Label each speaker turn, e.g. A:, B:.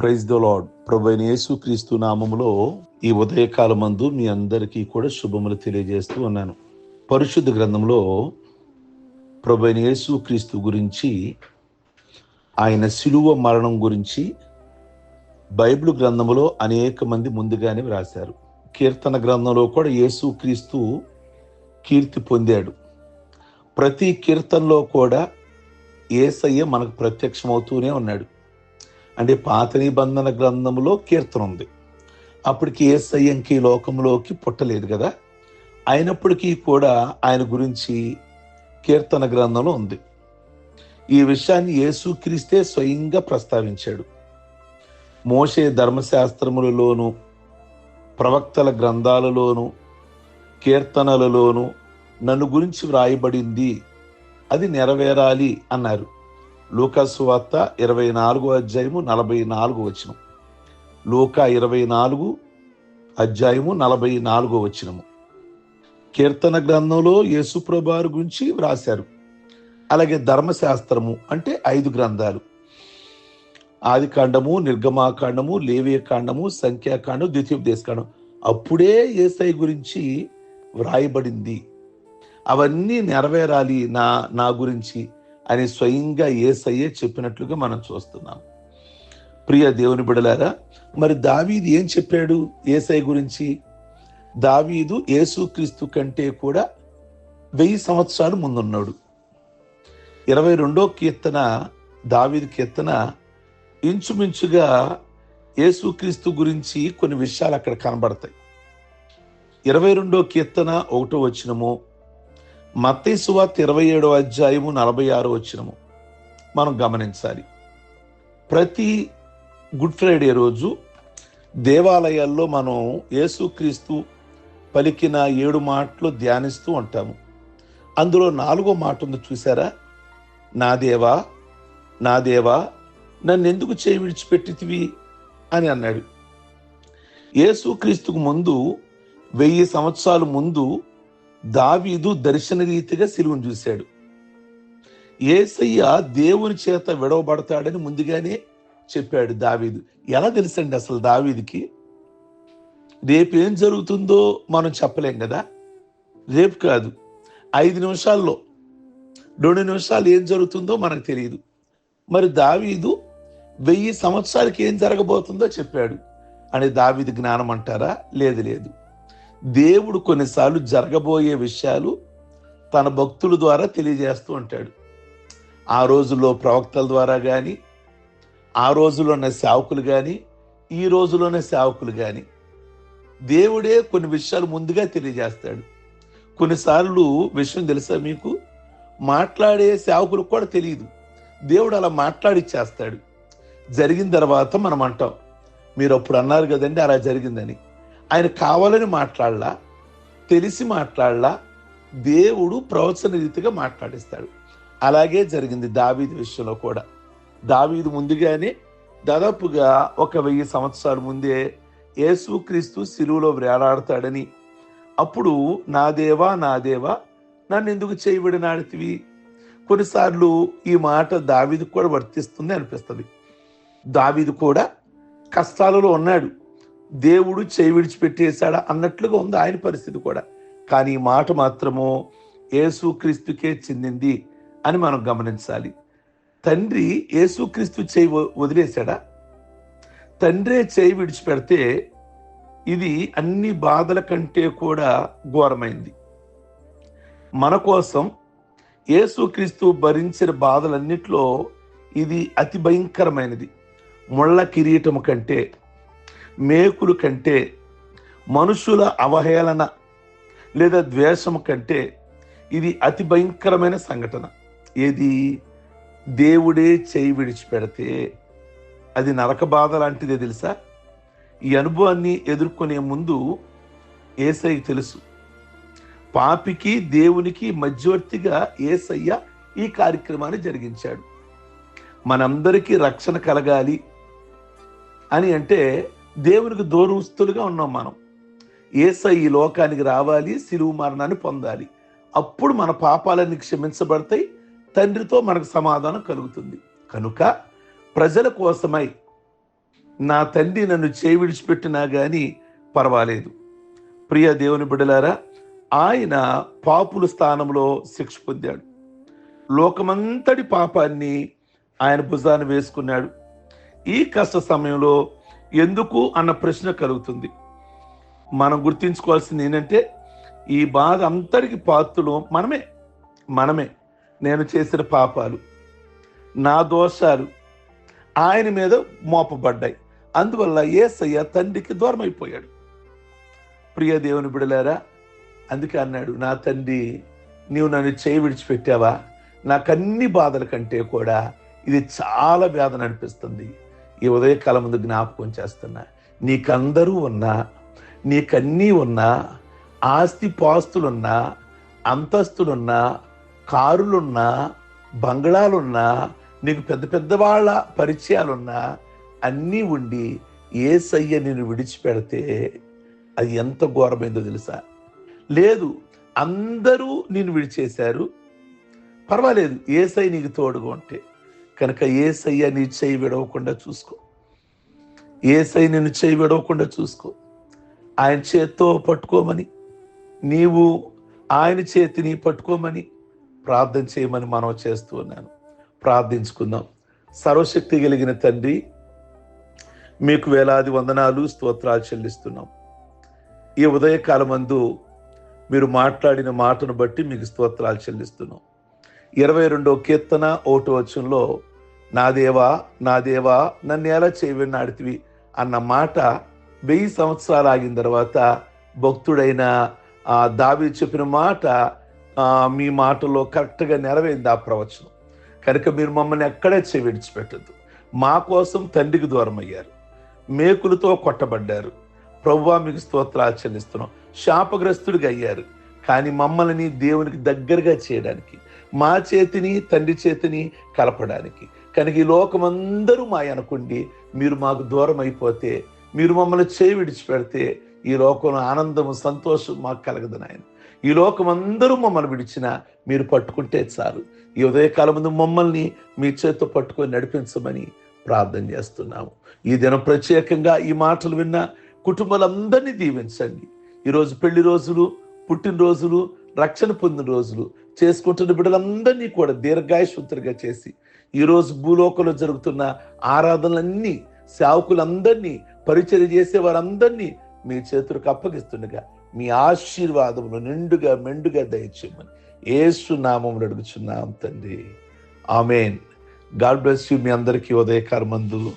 A: Praise the lord ప్రభు యేసుక్రీస్తు నామములో ఈ ఉదయకాల మందు మీ అందరికీ కూడా శుభములు తెలియజేస్తూ ఉన్నాను. పరిశుద్ధ గ్రంథంలో ప్రభు యేసుక్రీస్తు గురించి ఆయన శిలువ మరణం గురించి బైబిల్ గ్రంథంలో అనేక మంది ముందుగానే వ్రాశారు. కీర్తన గ్రంథంలో కూడా యేసు క్రీస్తు కీర్తి పొందాడు. ప్రతి కీర్తనలో కూడా ఏసయ్య మనకు ప్రత్యక్షమవుతూనే ఉన్నాడు. అంటే పాత నిబంధన గ్రంథంలో కీర్తన ఉంది. అప్పటికి ఏ ఈ లోకంలోకి పుట్టలేదు కదా. అయినప్పటికీ కూడా ఆయన గురించి కీర్తన గ్రంథంలో ఉంది. ఈ విషయాన్ని యేసుక్రీస్తే స్వయంగా ప్రస్తావించాడు. మోషే ధర్మశాస్త్రములలోను ప్రవక్తల గ్రంథాలలోను కీర్తనలలోను నన్ను గురించి వ్రాయబడింది. అది నెరవేరాలి అన్నారు. లూకాసు వార్త ఇరవై నాలుగో అధ్యాయము నలభై నాలుగు వచనం. లూకా ఇరవై నాలుగు అధ్యాయము నలభై నాలుగో వచనము. కీర్తన గ్రంథంలో యేసుప్రభారు గురించి వ్రాశారు. అలాగే ధర్మశాస్త్రము అంటే ఐదు గ్రంథాలు. ఆది కాండము నిర్గమాకాండము లేవియకాండము సంఖ్యాకాండం ద్వితీయోపదేశకాండం అప్పుడే ఏసై గురించి వ్రాయబడింది. అవన్నీ నెరవేరాలి నా నా గురించి. అని స్వయంగా ఏసయ్యే చెప్పినట్లుగా మనం చూస్తున్నాం. ప్రియ దేవుని బిడలారా మరి దావీదు ఏం చెప్పాడు ఏసై గురించి? దావీదు యేసుక్రీస్తు కంటే కూడా వెయ్యి సంవత్సరాలు ముందున్నాడు. ఇరవై రెండో కీర్తన దావీదు కీర్తన ఇంచుమించుగా యేసుక్రీస్తు గురించి కొన్ని విషయాలు అక్కడ కనబడతాయి. ఇరవై రెండో కీర్తన ఒకటో వచ్చినము మత్తైసువార్త ఇరవై ఏడో అధ్యాయము నలభై ఆరో వచ్చినము మనం గమనించాలి. ప్రతి గుడ్ ఫ్రైడే రోజు దేవాలయాల్లో మనం యేసుక్రీస్తు పలికిన ఏడు మాటలు ధ్యానిస్తూ ఉంటాము. అందులో నాలుగో మాట ఉంది చూసారా నా దేవా నా దేవా నన్ను ఎందుకు చేయి విడిచిపెట్టితివి? అని అన్నాడు. యేసుక్రీస్తుకు ముందు వెయ్యి సంవత్సరాల ముందు దావీదు దర్శన రీతిగా సిలువను చూశాడు. ఏసయ్య దేవుని చేత విడవబడతాడని ముందుగానే చెప్పాడు దావీదు. ఎలా తెలుసండి అసలు దావీదికి? రేపు ఏం జరుగుతుందో మనం చెప్పలేం కదా? రేపు కాదు. ఐదు నిమిషాల్లో రెండు నిమిషాలు ఏం జరుగుతుందో మనకు తెలియదు. మరి దావీదు వెయ్యి సంవత్సరాలకి ఏం జరగబోతుందో చెప్పాడు. అని దావీది జ్ఞానం అంటారా? లేదు లేదు. దేవుడు కొన్నిసార్లు జరగబోయే విషయాలు తన భక్తుల ద్వారా తెలియజేస్తూ ఉంటాడు. ఆ రోజుల్లో ప్రవక్తల ద్వారా కానీ ఆ రోజుల్లో ఉన్న సేవకులు కానీ ఈ రోజులోనే సేవకులు కానీ దేవుడే కొన్ని విషయాలు ముందుగా తెలియజేస్తాడు. కొన్నిసార్లు విషయం తెలుసా మీకు? మాట్లాడే సేవకులకు కూడా తెలియదు. దేవుడు అలా మాట్లాడిచ్చేస్తాడు జరిగిన తర్వాత మనం అంటాం మీరు అప్పుడు అన్నారు కదండి అలా జరిగిందని. ఆయన కావాలని మాట్లాడలా తెలిసి మాట్లాడలా దేవుడు ప్రవచన రీతిగా మాట్లాడిస్తాడు. అలాగే జరిగింది దావీది విషయంలో కూడా. దావీది ముందుగానే దాదాపుగా ఒక వెయ్యి సంవత్సరాల ముందే యేసుక్రీస్తు శిలువులో వేలాడతాడని అప్పుడు నా దేవా నా దేవా నన్ను ఎందుకు చేయబడినాడితివి కొన్నిసార్లు ఈ మాట దావీది కూడా వర్తిస్తుంది అనిపిస్తుంది. దావీది కూడా కష్టాలలో ఉన్నాడు. దేవుడు చేయి విడిచిపెట్టేశాడా అన్నట్లుగా ఉంది ఆయన పరిస్థితి కూడా. కానీ ఈ మాట మాత్రము ఏసుక్రీస్తుకే చెందింది అని మనం గమనించాలి. తండ్రి ఏసుక్రీస్తు చేయి వదిలేశాడా? తండ్రే చేయి విడిచిపెడితే ఇది అన్ని బాధల కంటే కూడా ఘోరమైంది. మన కోసం ఏసుక్రీస్తు భరించిన బాధలన్నిట్లో ఇది అతి భయంకరమైనది. ముళ్ళ కిరీటము కంటే మేకులు కంటే మనుషుల అవహేళన లేదా ద్వేషం కంటే ఇది అతి భయంకరమైన సంఘటన. ఏది? దేవుడే చేయి విడిచిపెడితే అది నరక బాధ లాంటిదే తెలుసా? ఈ అనుభవాన్ని ఎదుర్కొనే ముందు ఏసై తెలుసు. పాపికి దేవునికి మధ్యవర్తిగా ఏసయ్య ఈ కార్యక్రమాన్ని జరిగించాడు. మనందరికీ రక్షణ కలగాలి అని అంటే దేవునికి దూరస్తులుగా ఉన్నాం మనం. ఏసై ఈ లోకానికి రావాలి సిలువు మరణాన్ని పొందాలి. అప్పుడు మన పాపాలన్నీ క్షమించబడతాయి తండ్రితో మనకు సమాధానం కలుగుతుంది. కనుక ప్రజల కోసమై నా తండ్రి నన్ను చేయి విడిచిపెట్టినా కానీ పర్వాలేదు. ప్రియ దేవుని బిడలారా ఆయన పాపుల స్థానంలో శిక్ష పొందాడు. లోకమంతటి పాపాన్ని ఆయన భుజాన్ని వేసుకున్నాడు. ఈ కష్ట సమయంలో ఎందుకు అన్న ప్రశ్న కలుగుతుంది. మనం గుర్తించుకోవాల్సింది ఏంటంటే ఈ బాధ అంతటికి పాత్రలు మనమే మనమే నేను చేసిన పాపాలు నా దోషాలు ఆయన మీద మోపబడ్డాయి. అందువల్ల ఏసయ్య తండ్రికి దూరం అయిపోయాడు ప్రియ దేవుని బిడలారా అందుకే అన్నాడు నా తండ్రి నీవు నన్ను చేయి విడిచిపెట్టావా? నాకన్ని బాధల కంటే కూడా ఇది చాలా వేదన అనిపిస్తుంది. ఈ ఉదయకాలం ముందు జ్ఞాపకం చేస్తున్నా. నీకందరూ ఉన్నా నీకన్నీ ఉన్నా ఆస్తి పాస్తులున్నా అంతస్తులున్నా కారులున్నా బంగ్లాలున్నా నీకు పెద్ద పెద్ద వాళ్ళ పరిచయాలున్నా అన్నీ ఉండి ఏ సయ్య నేను విడిచిపెడితే అది ఎంత ఘోరమైందో తెలుసా? లేదు అందరూ నేను విడిచేశారు. పర్వాలేదు ఏసై నీకు తోడుగా ఉంటే. కనుక ఏసయ్య నీ చేయి విడవకుండా చూసుకో. ఏసై నిన్ను చేయి విడవకుండా చూసుకో. ఆయన చేత్తో పట్టుకోమని నీవు ఆయన చేతిని పట్టుకోమని ప్రార్థన చేయమని మనం చేస్తూ ఉన్నాను. ప్రార్థించుకుందాం. సర్వశక్తి కలిగిన తండ్రి మీకు వేలాది వందనాలు స్తోత్రాలు చెల్లిస్తున్నాం. ఈ ఉదయకాలమందు మీరు మాట్లాడిన మాటను బట్టి మీకు స్తోత్రాలు చెల్లిస్తున్నాం. ఇరవై రెండో కీర్తన ఓటు వచ్చంలో నా దేవా నా దేవా నన్ను ఎలా చేయవన్నాడితివి అన్న మాట వెయ్యి సంవత్సరాలు ఆగిన తర్వాత భక్తుడైన ఆ దావి చెప్పిన మాట మీ మాటలో కరెక్ట్గా నెరవేరింది ఆ ప్రవచనం. కనుక మీరు మమ్మల్ని ఎక్కడే చేయి విడిచిపెట్టద్దు. మా కోసం తండ్రికి దూరం అయ్యారు మేకులతో కొట్టబడ్డారు. ప్రభువా మీకు స్తోత్రాలు చెల్లిస్తున్నాం. శాపగ్రస్తుడిగా అయ్యారు. కానీ మమ్మల్ని దేవునికి దగ్గరగా చేయడానికి మా చేతిని తండ్రి చేతిని కలపడానికి కనుక ఈ లోకమందరూ మా అనుకోండి మీరు మాకు దూరం అయిపోతే మీరు మమ్మల్ని చేయి విడిచిపెడితే ఈ లోకంలో ఆనందము సంతోషం మాకు కలగదు నాయన. ఈ లోకమందరూ మమ్మల్ని విడిచిన మీరు పట్టుకుంటే చాలు. ఈ ఉదయకాలం ముందు మమ్మల్ని మీ చేతితో పట్టుకొని నడిపించమని ప్రార్థన చేస్తున్నాము. ఈ దినం ప్రత్యేకంగా ఈ మాటలు విన్న కుటుంబాలందరినీ దీవించండి. ఈరోజు పెళ్ళి రోజులు పుట్టినరోజులు రక్షణ పొందిన రోజులు చేసుకుంటున్న బిడ్డలందరినీ కూడా దీర్ఘాయుషుతులుగా చేసి ఈరోజు భూలోకంలో జరుగుతున్న ఆరాధనలన్నీ సేవకులందరినీ పరిచయం చేసే వారందరినీ మీ చేతులకు అప్పగిస్తుండగా మీ ఆశీర్వాదములు నిండుగా మెండుగా దయచేయమని ఏసు నామములు అడుగుచున్నాం తండ్రి. ఆమెన్. గాడ్ బ్లెస్ యూ మీ అందరికీ ఉదయకారమందు